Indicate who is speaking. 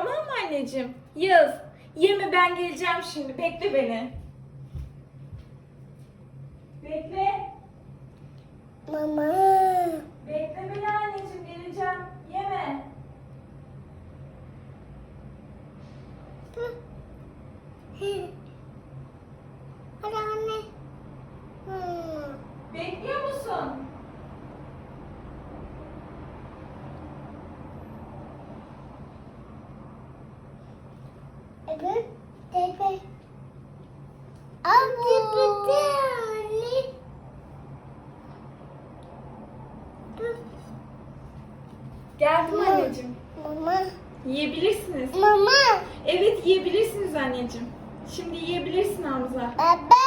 Speaker 1: anneciğim. Yağız. Yeme ben geleceğim şimdi. Bekle beni. Bekle.
Speaker 2: Mama.
Speaker 1: Bekle beni anneciğim geleceğim. Yeme.
Speaker 2: Hadi anne.
Speaker 1: Bekliyor musun?
Speaker 2: Evet. Tepe. Abi bitti anne.
Speaker 1: Geldim anneciğim.
Speaker 2: Mama.
Speaker 1: Yiyebilirsiniz.
Speaker 2: Mama.
Speaker 1: Evet yiyebilirsiniz anneciğim. Şimdi yiyebilirsin Hamza.
Speaker 2: Baba.